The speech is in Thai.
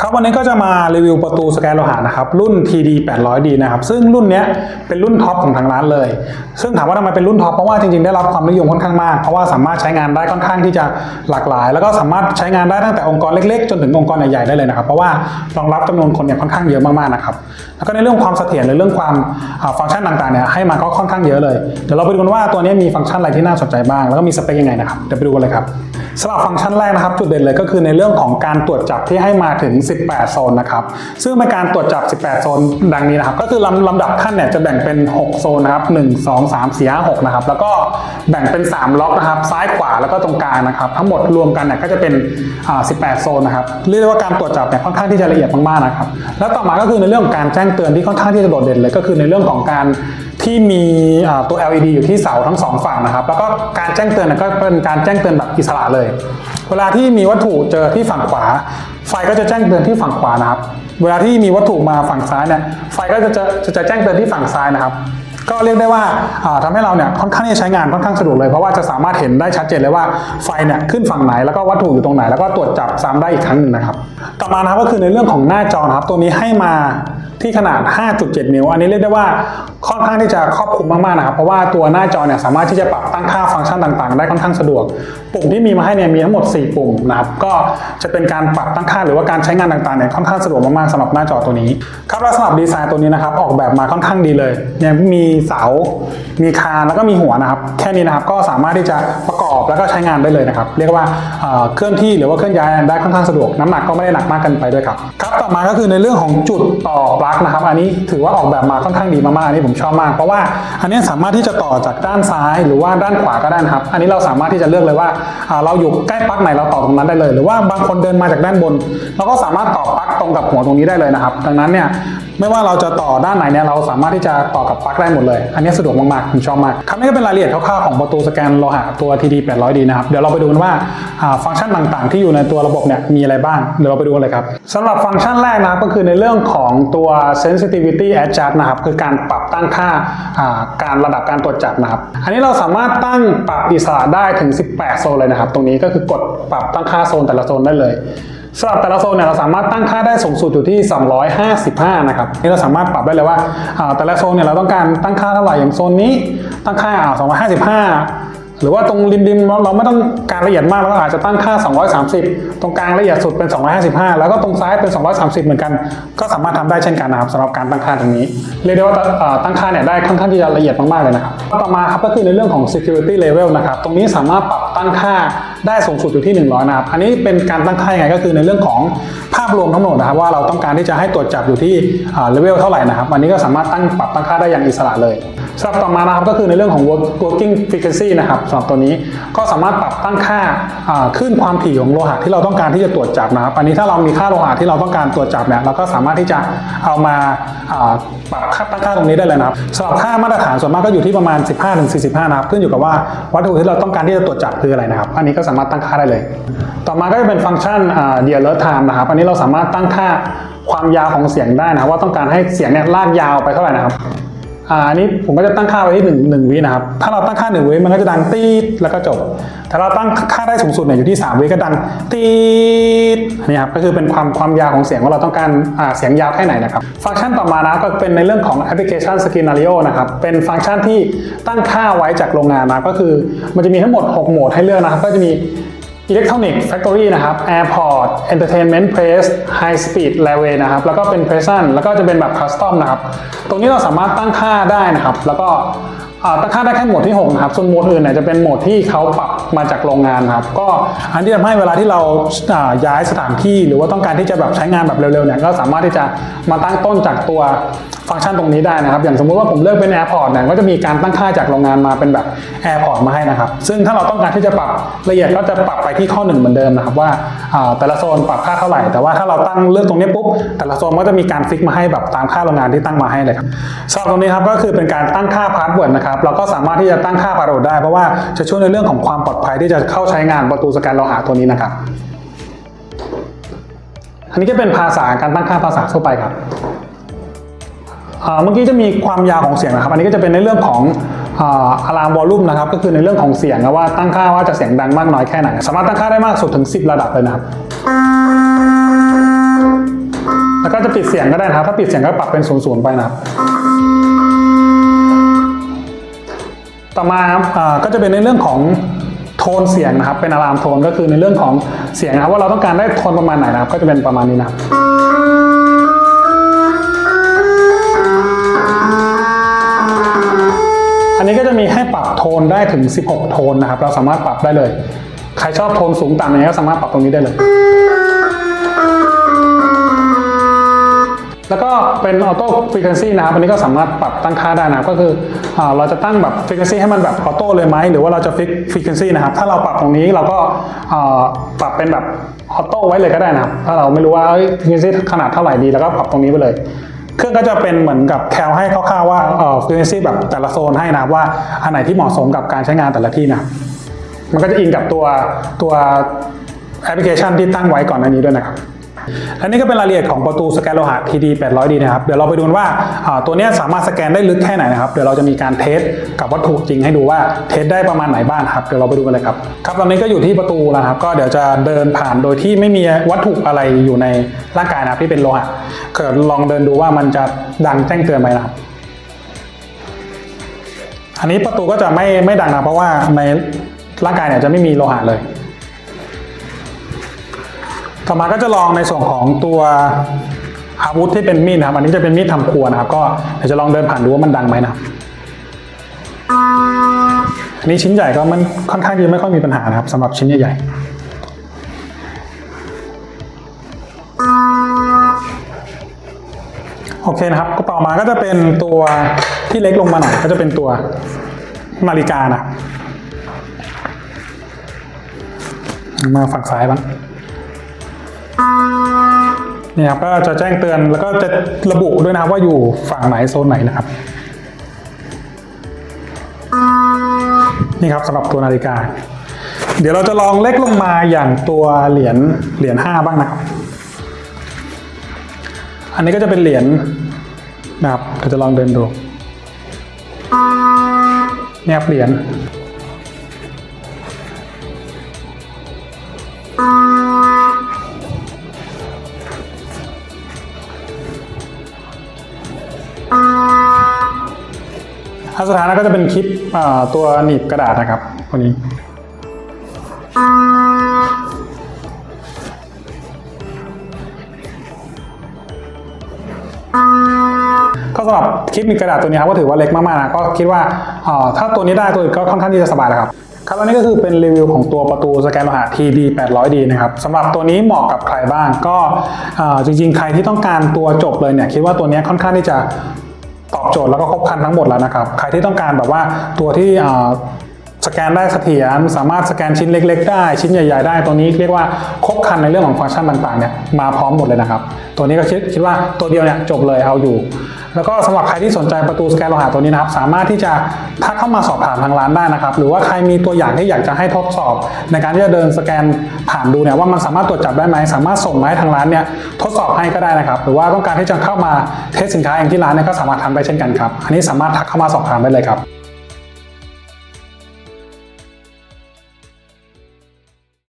ครับวันนี้ก็จะมารีวิวประตูสแกนโลหะนะครับรุ่น TD 800D นะครับซึ่งรุ่นนี้เป็นรุ่นท็อปของทางร้านเลย ซึ่งถามว่าทำไมเป็นรุ่นท็อปเพราะว่าจริงๆได้รับความนิยมค่อนข้างมากเพราะว่าสามารถใช้งานได้ค่อนข้างที่จะหลากหลาย แล้วก็สามารถใช้งานได้ตั้งแต่องค์กรเล็กๆ จนถึงองค์กรใหญ่ๆได้เลยนะครับเพราะว่ารองรับจำนวนคนเนี่ยค่อนข้างเยอะมากๆนะครับแล้วก็ในเรื่องความเสถียรหรือเรื่องความฟังก์ชันต่างๆเนี่ยให้มาก็ค่อนข้างเยอะเลยเดี๋ยวเราไปดูกันว่าตัวนี้มีฟังก์ชันอะไรที่น่าสนใจบ้างแล้วก็มีสเปคยังไงนะครับเดี๋ยวไปดูกันเลยครับสำหรับฟังก์ชันแรกนะครับจุดเด่นเลยก็คือในเรื่องของการตรวจจับที่ให้มาถึง18 โซนนะครับ ซึ่งเป็นการตรวจจับ 18 โซนดังนี้นะครับ ก็คือลำลำดับขั้นเนี่ยจะแบ่งเป็น 6 โซนนะครับ 1 2 3 4 5 6 นะครับ แล้วก็แบ่งเป็น 3 ล็อกนะครับ ซ้ายขวาแล้วก็ตรงกลางนะครับ ทั้งหมดรวมกันเนี่ยก็จะเป็น 18 โซนนะครับ เรียกได้ว่าการตรวจจับเนี่ยค่อนข้างที่จะละเอียดมากๆนะครับ แล้วต่อมาก็คือในเรื่องของการแจ้งเตือนที่ค่อนข้างที่จะโดดเด่นเลยก็คือในเรื่องของการที่มีตัว LED อยู่ที่เสาทั้งสองฝั่งนะครับ แล้วก็การแจ้งเตือนก็เป็นการแจ้งเตือนแบบอิสระเลย เวลาที่มีวัตถุเจอที่ฝั่งขวาไฟก็จะแจ้งเตือนที่ฝั่งขวานะครับ เวลาที่มีวัตถุมาฝั่งซ้ายเนี่ยไฟก็จะจะจะแจ้งเตือนที่ฝั่งซ้ายนะครับ ก็เรียกได้ว่าอ่าทำให้เราเนี่ยค่อนข้างที่จะใช้งานค่อนข้างสะดวกเลยเพราะว่าจะสามารถเห็นได้ชัดเจนเลยว่าไฟเนี่ยขึ้นฝั่งไหนแล้วก็วัตถุอยู่ตรงไหน แล้วก็ตรวจจับซ้ำได้อีกครั้งหนึ่งนะครับต่อมานะครับก็คือในเรื่องของหน้าจอนะครับตัวนี้ให้มาที่ขนาด 5.7 นิ้ว อันนี้เรียกได้ว่าค่อนข้างที่จะครอบคลุมมากๆนะครับ เพราะว่าตัวหน้าจอเนี่ยสามารถที่จะปรับตั้งค่าฟังก์ชันต่างๆ ได้ค่อนข้างสะดวก ปุ่มที่มีมาให้เนี่ยมีทั้งหมด 4 ปุ่มนะครับ ก็จะเป็นการปรับตั้งค่าหรือว่าการใช้งานต่างๆเนี่ยค่อนข้างสะดวกมากๆสำหรับหน้าจอตัวนี้ ครับและสำหรับดีไซน์ตัวนี้นะครับออกแบบมาค่อนข้างดีเลยเนี่ยมีเสา มีคานแล้วก็มีหัวนะครับ แค่นี้นะครับก็สามารถที่จะประกอบแล้วก็ใช้งานได้เลยนะครับ เรียกว่าเคลื่อนที่หรือว่าเคลื่อนย้ายได้ค่อนข้างสะดวก น้ำหนักก็ไม่ได้หนักมากเกินไปด้วยครับครับต่อมาก็คือในเรื่องของจุดต่อปลั๊กนะครับ อันนี้ถือว่าออกแบบมาค่อนข้างดีมากๆอันนี้ผมชอบมาก เพราะว่าอันนี้สามารถที่จะต่อจากด้านซ้าย หรือว่าด้านขวาก็ได้นะครับ อันนี้เราสามารถที่จะเลือกเลยว่าเราอยู่ใกล้ปลั๊กไหนเราต่อตรงนั้นได้เลย หรือว่าบางคนเดินมาจากด้านบน เราก็สามารถต่อปลั๊กตรงกับหัวตรงนี้ได้เลยนะครับ ดังนั้นเนี่ยไม่ว่าเราจะต่อด้านไหนเนี่ยเราสามารถที่จะต่อกับปลั๊กได้หมดเลย อันนี้สะดวกมากๆผมชอบมากครับนี่ก็เป็นรายละเอียดคร่าวๆของประตูสแกนโลหะตัว TD 800D นะครับเดี๋ยวเราไปดูกันว่าฟังก์ชันต่างๆ ที่อยู่ในตัวระบบเนี่ยมีอะไรบ้างเดี๋ยวเราไปดูกันเลยครับสำหรับฟังก์ชันแรกนะก็คือในเรื่องของตัว sensitivity adjust นะครับคือการปรับตั้งค่าอ่าการระดับการตรวจจับนะครับอันนี้เราสามารถตั้งปรับอิสระได้ถึง 18 โซนเลยนะครับ ตรงนี้ก็คือกดปรับตั้งค่าโซนแต่ละโซนได้เลย สำหรับแต่ละโซนเนี่ยเราสามารถตั้งค่าได้สูงสุดอยู่ที่ 255 นะครับนี่เราสามารถปรับได้เลยว่าแต่ละโซนเนี่ยเราต้องการตั้งค่าเท่าไหร่อย่างโซนนี้ตั้งค่าอ่า255 หรือว่าตรงริมๆเราเราไม่ต้องการละเอียดมากเราก็อาจจะตั้งค่า 230 ตรงกลางละเอียดสุดเป็น 255 แล้วก็ตรงซ้ายเป็น 230 เหมือนกัน ก็สามารถทำได้เช่นกันนะครับสำหรับการตั้งค่าตรงนี้ เรียกได้ว่าอ่าตั้งค่าเนี่ยได้ค่อนข้างที่จะละเอียดมากๆเลยนะครับต่อมาครับก็คือในเรื่องของ security level นะครับตรงนี้สามารถปรับตั้งค่าได้สูงสุดอยู่ที่ 100 นะครับอันนี้เป็นการตั้งค่ายังไงก็คือในเรื่องของภาพรวมทั้งหมดนะครับว่าเราต้องการที่จะให้ตรวจจับอยู่ที่เลเวลเท่าไหร่นะครับอันนี้ก็สามารถตั้งปรับตั้งค่าได้อย่างอิสระเลย สำหรับต่อมานะครับก็คือในเรื่องของ working frequency นะครับสำหรับตัวนี้ก็สามารถปรับตั้งค่าขึ้นความถี่ของโลหะที่เราต้องการที่จะตรวจจับนะครับอันนี้ถ้าเรามีค่าโลหะที่เราต้องการตรวจจับเนี่ยเราก็สามารถที่จะเอามาปรับค่าตั้งค่าตรงนี้ได้เลยนะครับสำหรับค่ามาตรฐานส่วนมากก็อยู่ที่ประมาณ 15-45 นะครับขึ้นอยู่กับว่าวัตถุที่เราต้องการที่จะตรวจจับคืออะไรนะครับ อันนี้ก็สามารถตั้งค่าได้เลย ต่อมาก็จะเป็นฟังก์ชันอ่า the alert time นะครับอันนี้เราสามารถตั้งค่าความยาวของเสียงได้นะว่าต้องการให้เสียงเนี่ยลากยาวไปเท่าไหร่นะครับ อ่าอันนี้ผมก็จะตั้งค่าไว้ที่1 1วินะครับ ถ้าเราตั้งค่า1วิมันก็จะดังตีดแล้วก็จบ ถ้าเราตั้งค่าได้สูงสุดเนี่ยอยู่ที่3วิก็ดังตีดนี่ครับก็คือเป็นความความยาวของเสียงว่าเราต้องการอ่าเสียงยาวแค่ไหนนะครับ ฟังก์ชันต่อมานะก็เป็นในเรื่องของแอปพลิเคชัน Scenario นะครับ เป็นฟังก์ชันที่ตั้งค่าไว้จากโรงงานนะก็คือมันจะมีทั้งหมด 6 โหมดให้เลือกนะครับ ก็จะมี Electronic Factory นะครับ Airport Entertainment Place High Speed Railway นะครับ แล้วก็เป็น Present แล้วก็จะเป็นแบบ Custom นะครับ ตรงนี้เราสามารถตั้งค่าได้นะครับ แล้วก็ตั้งค่าได้แค่โหมดที่ 6 นะครับ ส่วนโหมดอื่นเนี่ยจะเป็นโหมดที่เขาปรับมาจากโรงงานครับ ก็อันที่ทำให้เวลาที่เราอ่าย้ายสถานที่ หรือว่าต้องการที่จะแบบใช้งานแบบเร็วๆเนี่ย ก็สามารถที่จะมาตั้งต้นจากตัว ฟังก์ชันตรงนี้ได้นะครับ อย่างสมมุติว่าผมเลือกเป็น Airport เนี่ยก็จะมีการตั้งค่าจากโรงงานมาเป็นแบบ Airport มาให้นะครับ ซึ่งถ้าเราต้องการที่จะปรับละเอียดก็จะปรับไปที่ข้อหนึ่งเหมือนเดิมนะครับว่าแต่ละโซนปรับค่าเท่าไหร่ แต่ว่าถ้าเราตั้งเลือกตรงนี้ปุ๊บแต่ละโซนก็จะมีการฟิกมาให้แบบตามค่าโรงงานที่ตั้งมาให้เลยครับสำหรับตรงนี้ครับก็คือเป็นการตั้งค่าพาสเวิร์ดนะครับเราก็สามารถที่จะตั้งค่าพาสเวิร์ดได้เพราะว่าจะช่วยในเรื่องของความปลอดภัยที่จะเข้าใช้งานประตูสแกนโลหะตัวนี้นะครับอันนี้ก็เป็นภาษาการตั้งค่าภาษาทั่วไปครับ เมื่อกี้จะมีความยาวของเสียงนะครับ อันนี้ก็จะเป็นในเรื่องของอะลามวอลลุ่มนะครับ ก็คือในเรื่องของเสียงนะว่าตั้งค่าว่าจะเสียงดังมากน้อยแค่ไหน สามารถตั้งค่าได้มากสุดถึง 10 ระดับเลยนะครับ แล้วก็จะปิดเสียงก็ได้นะครับ ถ้าปิดเสียงก็ปรับเป็นศูนย์ศูนย์ไปนะครับ ต่อมาครับอ่าก็จะเป็นในเรื่องของโทนเสียงนะครับ เป็นอะลามโทนก็คือในเรื่องของเสียงนะครับว่าเราต้องการได้โทนประมาณไหนนะครับ ก็จะเป็นประมาณนี้นะครับ อันนี้ก็จะมีให้ปรับโทนได้ถึง 16 โทนนะครับ เราสามารถปรับได้เลย ใครชอบโทนสูงต่ำอย่างนี้ก็สามารถปรับตรงนี้ได้เลย แล้วก็เป็นออโต้ฟ e ี u นซีนะครับ อันนี้ก็สามารถปรับตั้งค่าได้นะครับก็คืออเราจะตั้งแบบฟ e ี u นซีให้มันแบบออโต้เลยไหม หรือว่าเราจะฟิกฟ e ี u นซีนะครับ ถ้าเราปรับตรงนี้เราก็ปรับเป็นแบบออโต้ไว้เลยก็ได้นะครับ ถ้าเราไม่รู้ว่าฟ e ี u นซีขนาดเท่าไหร่ดี แล้วก็ปรับตรงนี้ไปเลย เครื่องก็จะเป็นเหมือนกับแคลให้คร่าวๆว่าเอ่อฟ e ี u นซีแบบแต่ละโซนให้นะครับว่าอันไหนที่เหมาะสมกับการใช้งานแต่ละที่นะครับมันก็จะอิงกับตัวตัวแอปพลิเคชันที่ตั้งไว้ก่อนหน้านี้ด้วยนะครับ อันนี้ก็เป็นรายละเอียดของประตูสแกนโลหะ TD 800D นะครับ เดี๋ยวเราไปดูว่าตัวนี้สามารถสแกนได้ลึกแค่ไหนนะครับ เดี๋ยวเราจะมีการเทสกับวัตถุจริงให้ดูว่าเทสได้ประมาณไหนบ้างครับ เดี๋ยวเราไปดูกันเลยครับ ครับตอนนี้ก็อยู่ที่ประตูแล้วครับ ก็เดี๋ยวจะเดินผ่านโดยที่ไม่มีวัตถุอะไรอยู่ในร่างกายนะครับที่เป็นโลหะเกิดลองเดินดูว่ามันจะดังแจ้งเตือนไหมนะครับ อันนี้ประตูก็จะไม่ไม่ดังนะเพราะว่าในร่างกายเนี่ยจะไม่มีโลหะเลย ต่อมาก็จะลองในส่วนของตัวอาวุธที่เป็นมีดนะครับ อันนี้จะเป็นมีดทำครัวนะครับ ก็เดี๋ยวจะลองเดินผ่านดูว่ามันดังไหมนะอันนี้ชิ้นใหญ่ก็มันค่อนข้างที่ไม่ค่อยมีปัญหานะครับสำหรับชิ้นใหญ่ๆโอเคนะครับก็ต่อมาก็จะเป็นตัวที่เล็กลงมาหน่อยก็จะเป็นตัวนาฬิกานะมาฝั่งซ้ายบ้าง นี่ยครับก็จะแจ้งเตือนแล้วก็จะระบุด้วยนะครับว่าอยู่ฝั่งไหนโซนไหนนะครับ นี่ครับสำหรับตัวนาฬิกา เดี๋ยวเราจะลองเล็กลงมาอย่างตัวเหรียญเหรียญห้าบ้างนะครับ อันนี้ก็จะเป็นเหรียญนะครับเราจะลองเดินดูเนี่ยเหรียญ สุดท้ายนะก็จะเป็นคลิปตัวหนีบกระดาษนะครับตัวนี้ก็สำหรับคลิปหนีบกระดาษตัวนี้ครับก็ถือว่าเล็กมากๆนะก็คิดว่าถ้าตัวนี้ได้ตัวอื่นก็ค่อนข้างที่จะสบายแล้วครับครับอันนี้ก็คือเป็นรีวิวของตัวประตูสแกนโลหะ TD 800D นะครับสำหรับตัวนี้เหมาะกับใครบ้างก็จริงๆ ใครที่ต้องการตัวจบเลยเนี่ยคิดว่าตัวนี้ค่อนข้างที่จะ ตอบโจทย์แล้วก็ครบครันทั้งหมดแล้วนะครับ ใครที่ต้องการแบบว่าตัวที่สแกนได้เสถียรสามารถสแกนชิ้นเล็ก ๆ ได้ชิ้นใหญ่ ๆ ได้ตัวนี้เรียกว่าครบครันในเรื่องของฟังก์ชันต่างๆเนี่ยมาพร้อมหมดเลยนะครับ ตัวนี้ก็คิดคิดว่าตัวเดียวเนี่ยจบเลยเอาอยู่ แล้วก็สำหรับใครที่สนใจประตูสแกนโลหะตัวนี้นะครับ สามารถที่จะทักเข้ามาสอบถามทางร้านได้นะครับ หรือว่าใครมีตัวอย่างที่อยากจะให้ทดสอบ ในการที่จะเดินสแกนผ่านดูเนี่ยว่ามันสามารถตรวจจับได้ไหมสามารถส่งมาให้ทางร้านเนี่ยทดสอบให้ก็ได้นะครับ หรือว่าต้องการที่จะเข้ามาเทสสินค้าเองที่ร้านเนี่ยก็สามารถทำได้เช่นกันครับอันนี้สามารถทักเข้ามาสอบถามได้เลยครับ